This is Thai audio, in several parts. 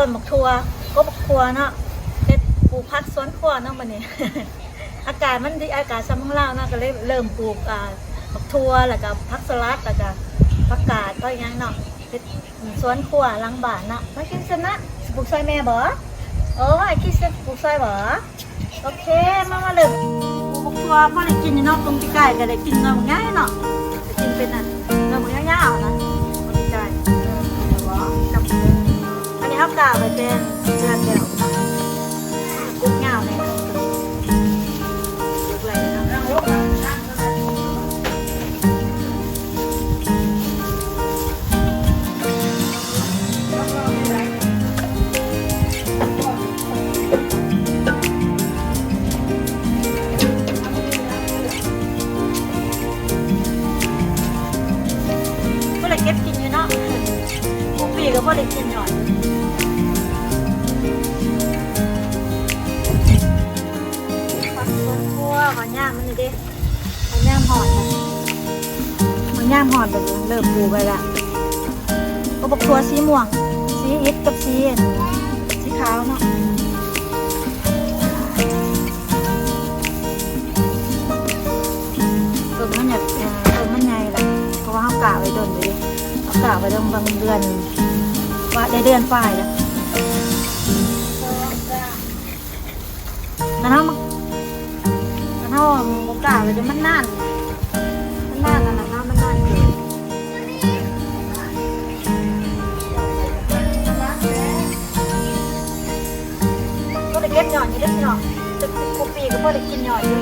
ต้นหมกทัวก็บักทัวเนาะเฮ็ดปลูกพักสวนครัวเนาะวันนี้ อากาศมันดีอากาศซ้ำของเราเนาะก็เลยเริ่มปลูกอ่าบักทัวแล้วก็พักสลัดแล้วก็ผักกาดก็ยังเนาะเฮ็ดสวนครัวหลังบ้านเนาะมากินซะนะสิปลูกซอยแม่บ่โอ้ยคิดจะปลูกซอยบ่โอเคมามาเลยปลูกบักทัวพอได้กินเนาะตรงที่ใกล้ก็ได้กินเนาะง่ายเนาะกินเป็นอะเราเหมือน อันนี้ข้าวกาไปเป็นเดือนเดียว สีอิฐกับสีสีขาวเนาะต้นมันอยากต้นมันใหญ่ละเพราะว่าเขากะไว้โดนอยู่ดิเขากะไว้ตรงบางเดือนว่าได้เดือนฝ่ายแล้วมันเอามามันเอาหมูกะไว้จนมันนาน ก็ได้เก็บหย่อนอยู่เด้อพี่น้องจะกุปีก็พอได้กินหย่อนอยู่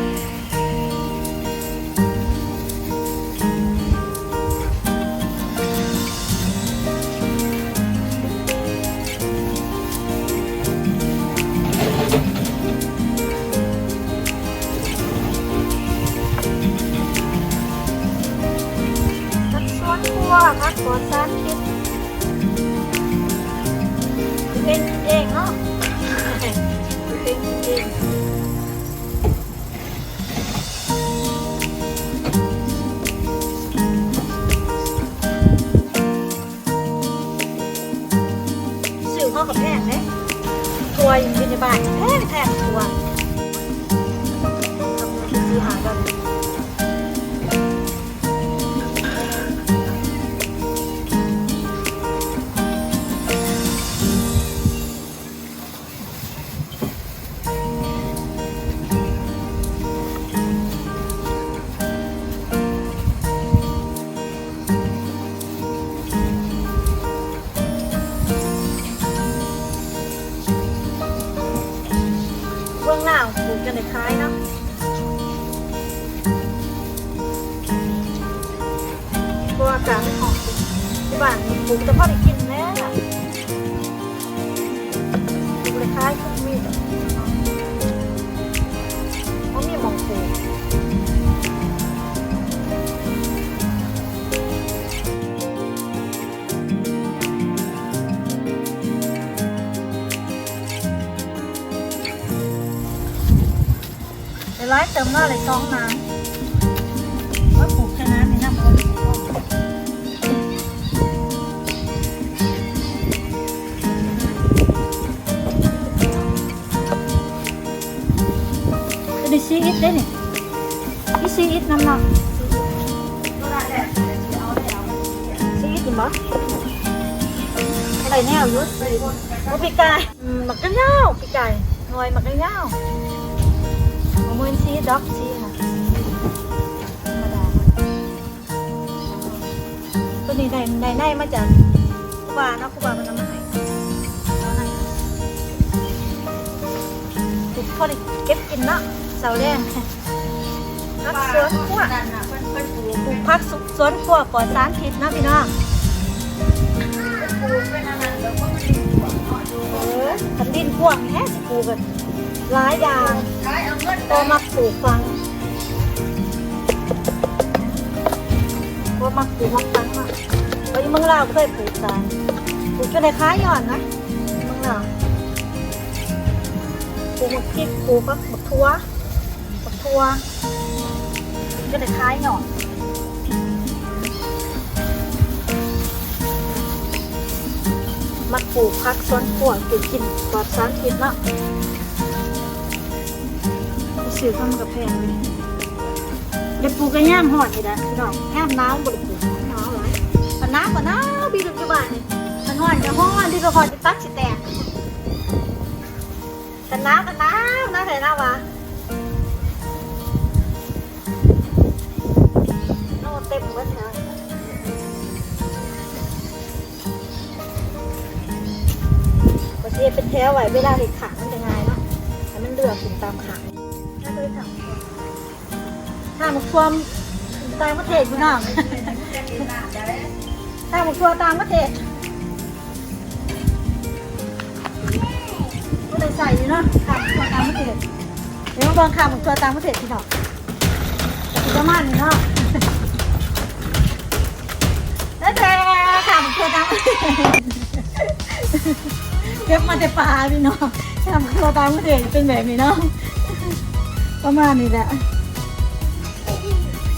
บ้านมีปลูกแต่พอได้กินแล้วปลูกในคล้ายก็มีแต่เขามีมองปลูกในร้านเติมหน้าเลยซองน้ำ ดิซีอิทได้นี่ดิซีอิทน้ำหนักซีอิทกินบ่อะไรแนวอยุทธว่าปีกไก่มหมักกระเน่าปีกไก่หน่วยหมักกระเน่าของมือซีด็อกซีค่ะตัวนี้ได้ได้ได้มาจากครูบาเนาะครูบามันนำมาให้เอาให้ถูกพอดีเก็บกินเนาะ เสาแดงพักสวนครัวปลูกพักสวนครัวปลอดสารพิษนะพี่น้องเออขันดินกว้างแฮะสิปลูกกันหลายอย่างพอมาปลูกฟังพอมาปลูกมักฟังอะไปเมืองลาวเคยปลูกสารปลูกจนในค้ายย่อนนะเมืองลาวปลูกมักพริกปลูกมักมัก ทัวกทั่วจนในค้ายย่อนมาปลูกพักสวนครัวกินกินปลอดสารพิษเนาะไปซื้อเข้ามกับแพงเลยเดี๋ยวปลูกกันย่ามหอดนี่นะพี่น้องย่ามนาวบริปลูกหนาวหลยมันหนาวกว่าหนาวบีดุอยู่บ้านนี่มันหอนจะหอนที่ก็หอนจะตักสิแตกแต่นาวก็หนาวหนาวแต่นาววะ เต็มหมดแล้วก็จะเป็นแถวไว้เวลาเห็ดขังมันจะง่ายเนาะแต่มันเลือกถึงตามขังถ้าเคยถามถ้ามันความตามประเทศพี่น้องถ้ามันครัวตามประเทศก็เลยใส่อยู่เนาะขามันครัวตามประเทศเดี๋ยวมาเบิ่งขามันครัวตามประเทศพี่น้องแต่คือประมาณนี้เนาะ เก็บมาแต่ปลาพี่น้องทำครัวตามประเทศเป็นแบบนี้เนาะประมาณนี้แหละ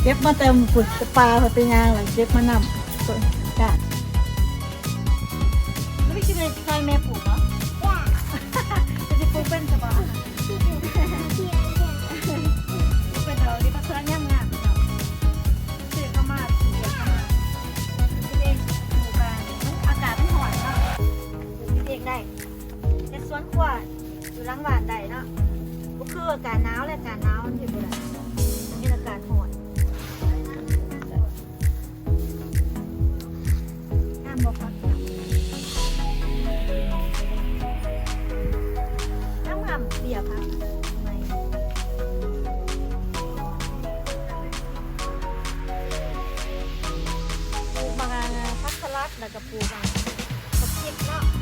เก็บมาเต็มปุ๋ยปลาพอเป็นยางหลังเก็บมานำ แล้วก็ปลูกบางผักชีเนาะ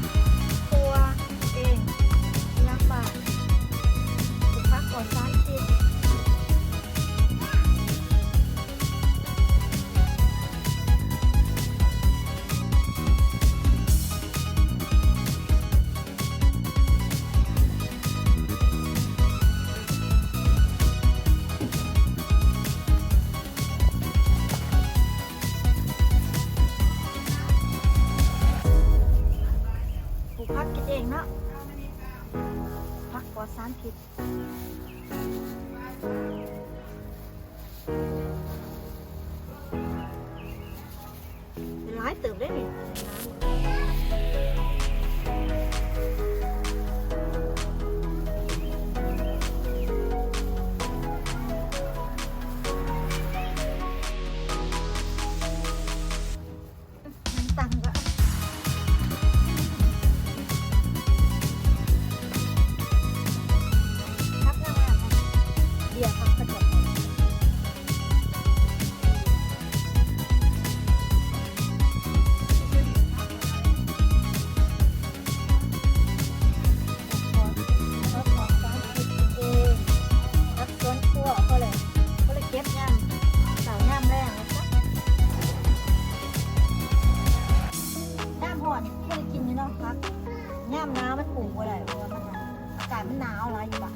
พั มันหนาวอะไรอยู่บ้าน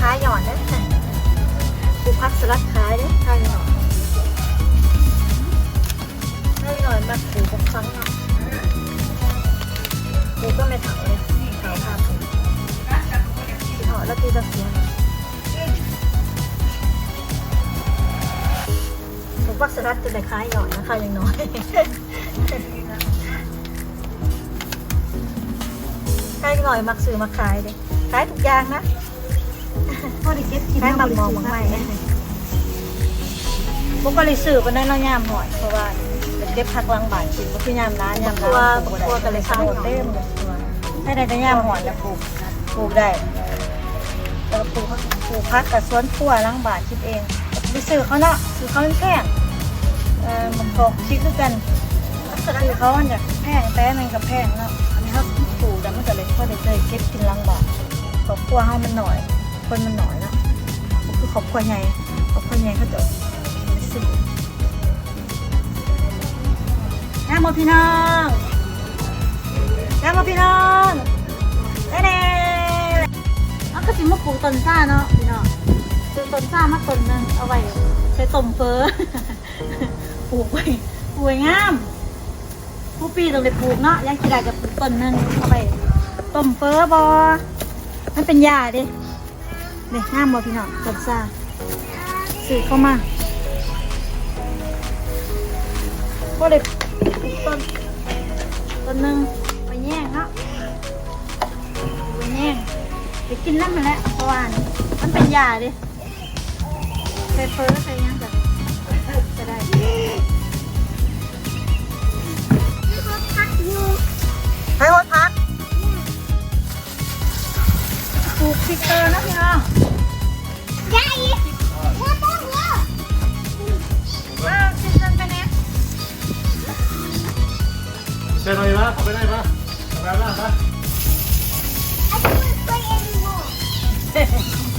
ค้ายหย่อนนะปลูพักสลัดขายด้ข้าวหน่อยข้าหน่อยมาปลูกับครั้งเนาะปลูก็ไม่เถาเลยเถาทำเถาแล้วตีตะเสียงปลูกพักสลัดจะได้ค้ายหย่อนนะข้าวยังน้อยใครหน่อยมักซื้อมาขายเลยขายทุกอย่างนะ พอได้เก็บกินขายหมักมองหมักใหม่พวกก็เลยซื้อไปได้เนาะยามหอยเพราะว่าเก็บผักหลังบ้านกินบ่คือยามร้านยามร้านปลูกบ่ได้ก็เลยขายเต็มเลยให้ได้แต่ยามหอยแล้วปลูกปลูกได้แล้วปลูกผักปลูกผักกับสวนครัวหลังบ้านคิดเองไปซื้อเขาเนาะซื้อเขาแพงเออมันก็คิดคือกันซื้อเขาอันจากแพงแต่มันก็แพงเนาะอันนี้เขาปลูกแล้วมันก็เลยพอด้เลยเก็บกินหลังบ้านครอบครัวเฮามันหน่อย คนมันหน่อยเนาะคือครอบครัวใหญ่ครอบครัวใหญ่เขาจะไปซื้อน้าโมพี่น้องน้าโมพี่น้องแน่ๆเอาก็สิมาปลูกต้นซ่าเนาะพี่น้องซื้อต้นซ่ามาต้นหนึงเอาไว้ใช้ต้มเฟอปลูกไว้ปลูกไว้งามผู้ปีต้องได้ปลูกเนาะยังคิดได้จะปลูกต้นนึงเอาไว้ต้มเฟอบอมันเป็นยาด้ เด็กงามบอพี่น้องต้นซ่าซื้อเข้ามาก็เลยปลูกต้นต้นหนึงไปแย่งเนาะไปแย่งไปกินน้ำมันแหละเพราะว่านี่มันเป็นยาเด้ใส่เฟอใส่หยังกันจะได้ให้รถพักปลูกพิกเตอร์นะพี่น้อง ว้าวซิซันไปเนี่ยใช่ไหมวะเอาไปได้ปะเอาไปได้ปะ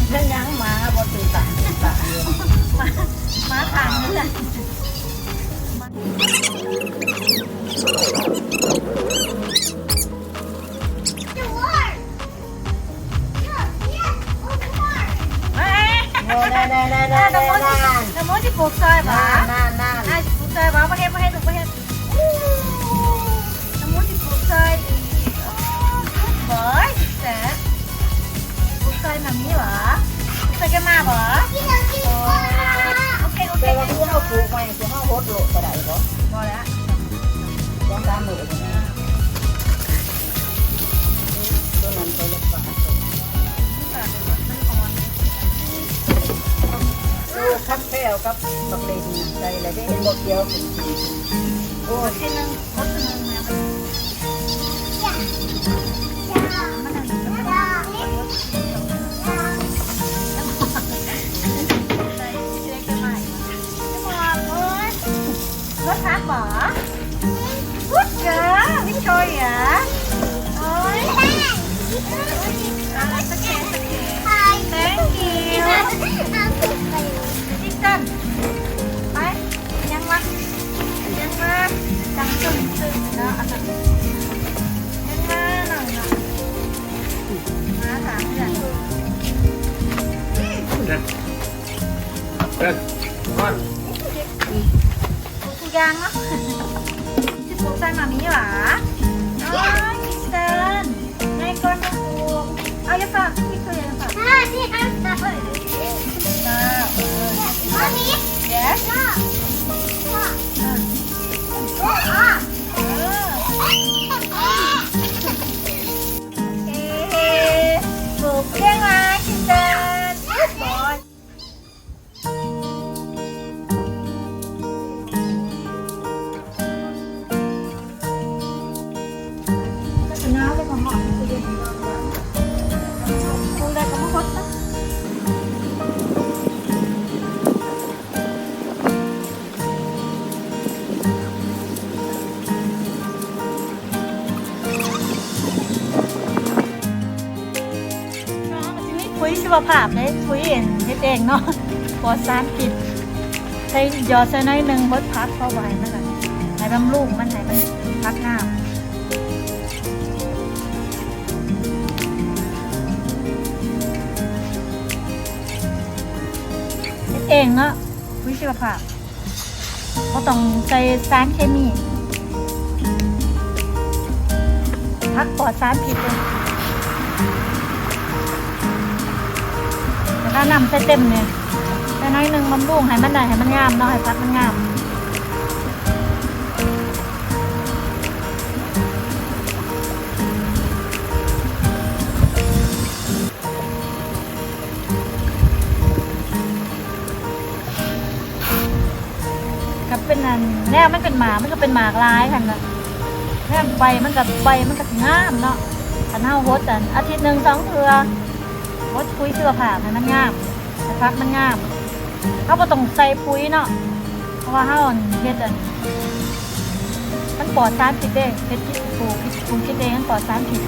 เรื่องยังมาบอตื่นตาตื่นตามามาทางนี่แหละ ลูกซอยกันมาเอโอเคโอเคแต่ว่าเขาปลูกไว้ที่เขาโคตรโลก็ได้ก็พอแล้วยังตามมือเลยนะตัวนั้นตัวเล็กกว่าลูคับแก้วกับบักเลนใส่อะไรได้เห็นบอกเดียวโอ้โอเคนึง เด็ดเด็ดมาทุกอย่างเนาะที่ปลูกใส่มามีหรออ๋อคิสเตนในก้อนมะพร้าวเอาอย่าฝากพี่เคยอย่าฝากจ้าเออ yes เอ๊ะปลูกเรื่องมา วภาพเลยปุ๋ยเองเฮ็ดเองเนาะปลอดสารพิษใส่หยอดใส่น้อยหนึ่งบดพักเข้าไว้นั่นแหละให้บำรุงมันห้มันพักน้ำเฮ็ดเองเนาะวิชีวภาพเขต้องใส่สารเคมีพักปลอดสารพิษเลย แล้วก็นำใส่เต็มเนี่ยใส่น้อยหนึ่งบำรุงให้มันได้ให้มันงามเนาะให้พักมันงามกับเป็นนันแน่มันเป็นหมา มันก็เป็นหมากลายค่ะนะแน่ใบมันกับใบมันก็งามเนาะอันเฮาโฮสต์อันอาทิตย์หนึ่งสองเทือ โฮสต์คุยเสื้อผ้าให้มันงามแต่พักมันงามเขาบ่ต้องใส่ปุ๋ยเนาะเพราะว่าเฮาเฮ็ดอันมันปลอดสารพิษเด้เฮ็ดคิดปลูกปลูกคิดเองมันปลอดสารพิษ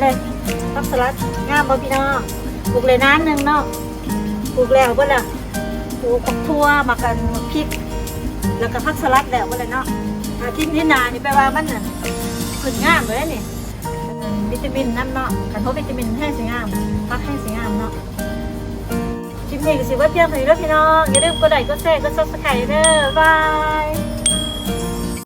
เลยพักสลัดงามบ่พี่น้องปลูกเลยนานหนึ่งเนาะปลูกแล้วเบ่ล่ะปลูกผักทั่วหมากันพริก แล้วก็พักสลัดแล้วเบ่ล่ะเนาะอาทิตย์นี้นานี่แปลว่ามันน่ะขึ้นงามเลยนี่วิตามินน้ำเนาะคันเพราะวิตามินแห้งสีงามพักแห้งสีงามเนาะคลิปนี้ก็สิว่าเพียงเท่านี้แล้วพี่น้องอย่าลืมกดไลค์กดแชร์กดซับสไครต์เด้อบาย